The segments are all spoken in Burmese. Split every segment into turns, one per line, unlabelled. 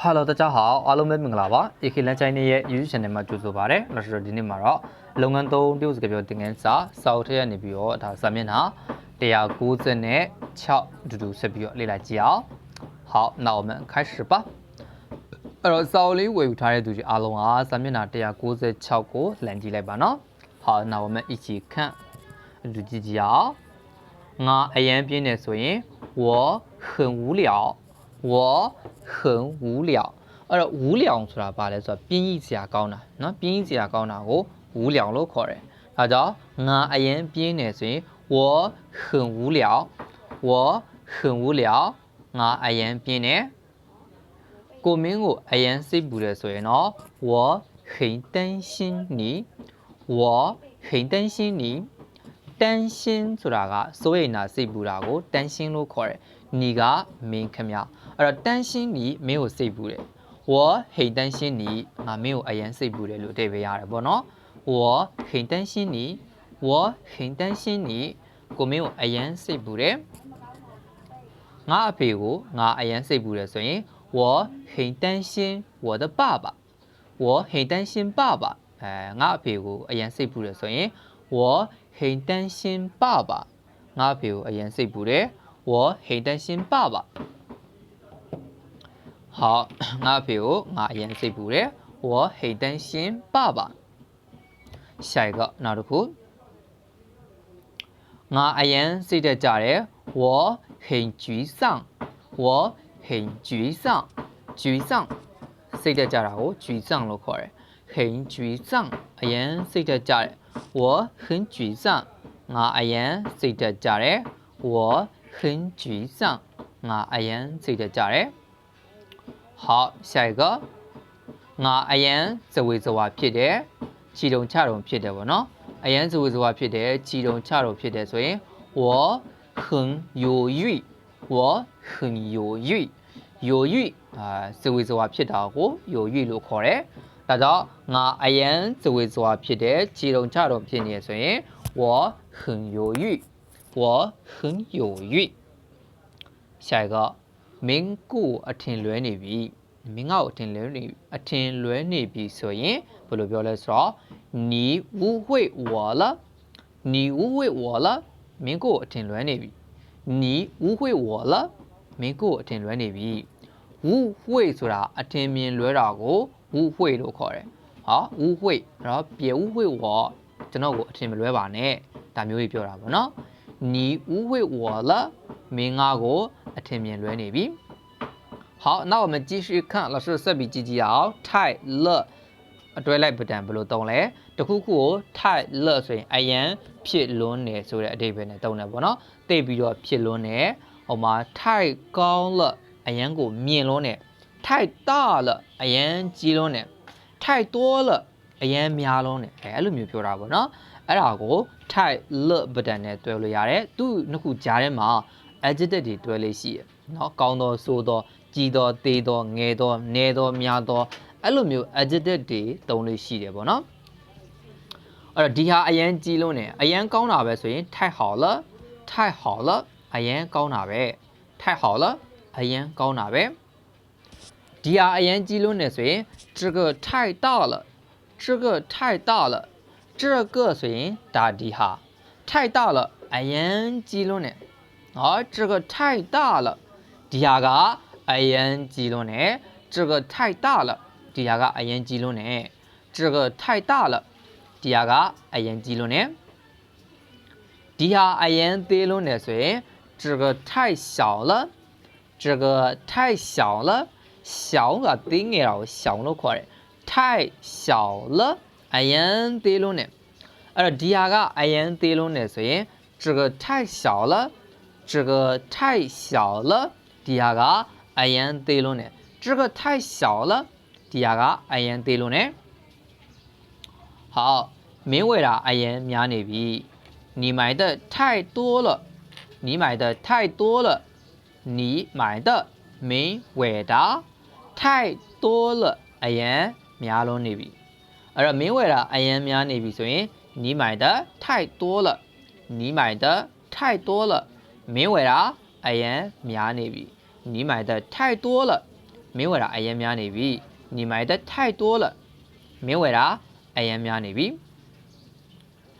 Hello 大家好အားလုံးပဲမင်္ဂလာပါ AK လမ်းချိုင်းရဲ့ YouTube channel မှာကြိုဆိုပါရစေ။လို့ဆိုတော့ဒီနေ့မှာတော့လုပ်ငန်းသုံးတရုပ်စကားပြောသင်ခန်းစာစာအုပ်ထဲကနေပြီးတော့ဒါစာမျက်နှာ196နဲ့6အတူတူဆက်ပြီးတော့လေ့လာကြည့်အောင်။好，那我们开始吧。အဲ့တော့စာအုပ်လေးဝယ်ယူထားတဲ့သူကြီးအားလုံးကစာမျက်နှာ196ကိုလမ်းကြည့်လိုက်ပါနော်။好，那我们一起看အတူကြည့်ကြည့်အောင်။ငါအရန်ပြင်းနေဆိုရင်我很无聊 ဝဟန်ဝူလျောင်အဲ့တော့ဝူလျောင်ဆိုတာဘာလဲဆိုတော့ပြင်းကြီးစရာကောင်းတာเนาะပြင်းကြီးစရာကောင်းတာကိုဝူလျောင်လို့ခေါ်တယ်ဒါကြောင့်ငါအရင်ပြင်းနေဆိုရင်ဝဟန်ဝူလျောင်ဝဟန်ဝူလျောင်ငါအရင်ပြင်းနေကိုမင်းကိုအရင်စိတ်ပူတယ်ဆိုရင်တော့ဝဟင်တန်းရှင်းနီဝဟင်တန်းရှင်းနီတန်းရှင်းဆိုတာကစိုးရိမ်တာစိတ်ပူတာကိုတန်းရှင်းလို့ခေါ်တယ် ညီကမင်းခမအဲ့တော့တန်းရှင်းညီမင်းကိုစိတ်ပူတယ်။ဝဟိန်တန်းရှင်းညီငါမင်းကိုအရင်စိတ်ပူတယ်လို့အဓိပ္ပာယ်ရတယ်ပေါ့နော်။ဝဟိန်တန်းရှင်းညီဝဟိန်တန်းရှင်းညီကိုမင်းကိုအရင်စိတ်ပူတယ်။ငါအဖေကိုငါအရင်စိတ်ပူတယ်ဆိုရင်我很担心我的爸爸我很担心爸爸အဲငါအဖေကိုအရင်စိတ်ပူတယ်ဆိုရင်我很担心爸爸ငါအဖေကိုအရင်စိတ်ပူတယ် 我很担心爸爸。好，我比如我颜色不对，我很担心爸爸。下一个，哪个哭？我阿言睡在家里，我很沮丧，我很沮丧，沮丧，睡在家里我沮丧了，快，很沮丧。阿言睡在家里，我很沮丧。我阿言睡在家里，我。很沮丧ငါအရင်စိတ်တက်ကြတယ်好下一个ငါအရင်ဇဝေဇဝါဖြစ်တယ်ခြီတုံချတုံဖြစ်တယ်ပေါ့နော်အရင်ဇဝေဇဝါဖြစ်တယ်ခြီတုံချတုံဖြစ်တယ်ဆိုရင်我很有欲我很有欲有欲အာဇဝေဇဝါဖြစ်တာကို有欲လို့ခေါ်တယ်ဒါကြောင့်ငါအရင်ဇဝေဇဝါဖြစ်တယ်ခြီတုံချတုံဖြစ်နေဆိုရင်我很有欲 我很有欲下一个မင်းကိုအထင်လွဲနေပြီမင်းငါ့ကိုအထင်လွဲနေအထင်လွဲနေပြီဆိုရင်ဘယ်လိုပြောလဲဆိုတော့你误会我了你误会我了မင်းကိုအထင်လွဲနေပြီ你误会我了မင်းကိုအထင်လွဲနေပြီ误会ဆိုတာအထင်မြင်လွဲတာကို误会လို့ခေါ်တယ်ဟာ误会အဲ့တော့ပြေ误会我ကျွန်တော်ကိုအထင်မလွဲပါနဲ့ဒါမျိုးကြီးပြောတာပေါ့နော် 你误会我了မင်းငါကိုအထင်မြင်လွဲနေပြီ好那我们继续看老师ဆက်ပြီးကြည့်ကြည့်အောင်太乐အတွဲလိုက်ပဒံဘယ်လိုသုံးလဲတခုခုကို太乐ဆိုရင်အယံဖြစ်လွန်းနေဆိုတဲ့အဓိပ္ပာယ်နဲ့သုံးတယ်ပေါ့နော်သိပြီးတော့ဖြစ်လွန်းနေဟိုမှာ太高了အယံကိုမြင်လွန်းနေ太大了အယံကြီးလွန်းနေ太多了အယံများလွန်းနေအဲအဲ့လိုမျိုးပြောတာပေါ့နော် အဲ့ဒါကို type look button နဲ့တွဲလို့ရတယ်သူနှစ်ခုကြားထဲမှာ adjective တွေတွဲလေးရှိရနော်ကောင်းသောဆိုးသောကြီးသောသေးသောငယ်သောနည်းသောများသောအဲ့လိုမျိုး adjective တွေသုံးလို့ရှိတယ်ပေါ့နော်အဲ့တော့ဒီဟာအရန်ကြီးလုံးနေအရန်ကောင်းတာပဲဆိုရင် type 好了 type 好了အရန်ကောင်းတာပဲ type 好了အရန်ကောင်းတာပဲဒီဟာအရန်ကြီးလုံးနေဆိုရင်这个太大了这个太大了这个谁？底下太大了，哎呀，几多呢？哦，这个太大了，底下个哎呀，几多呢？这个太大了，底下个哎呀，几多呢？这个太大了，底下个哎呀，几多呢？底下哎呀，几多呢？谁？这个太小了，这个太小了，小个滴眼了，小了快了，太小了。 အရန်သေးလုံးနေအဲ့တော့ဒီဟာကအရန်သေးလုံးနေဆိုရင်这个太小了这个太小了ဒီဟာကအရန်သေးလုံးနေ这个太小了ဒီဟာကအရန်သေးလုံးနေ好မင်းဝယ်တာအရန်များနေပြီ你买的太多了你买的太多了你买的မင်းဝယ်တာ太多了အရန်များလုံးနေပြီ အဲ့တော့မင်းဝယ်တာအရန်များနေပြီဆိုရင်你买的太多了你买的太多了မင်းဝယ်တာအရန်များနေပြီ你买的太多了 မင်းဝယ်တာအရင်များနေပြီ你买的太多了မင်းဝယ်တာအရင်များနေပြီ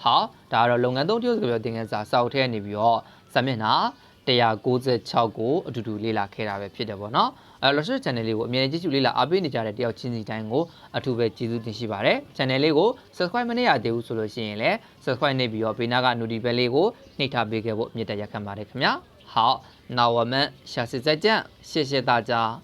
好ဒါကတော့လုပ်ငန်းသုံးတရုတ်စကားပြောသင်ခန်းစာစာအုပ်ထဲကနေပြီးတော့စာမျက်နှာ196ကိုအတူတူလေ့လာခဲ့တာပဲဖြစ်တယ်ပေါ့နော် အဲလော့ရှ် channel လေးကိုအမြဲတမ်းကြည့်ရှုလေ့လာအားပေးနေကြတဲ့တယောက်ချင်းစီတိုင်းကိုအထူးပဲကျေးဇူးတင်ရှိပါတယ် channel လေးကို subscribe မနေရသေးဘူးဆိုလို့ရှိရင်လည်း subscribe နေပြီးတော့ဘေးနားက notification လေးကိုနှိပ်ထားပေးခဲ့ဖို့မြစ်တရက်ခံပါတယ်ခင်ဗျာ好那我们下次再见谢谢大家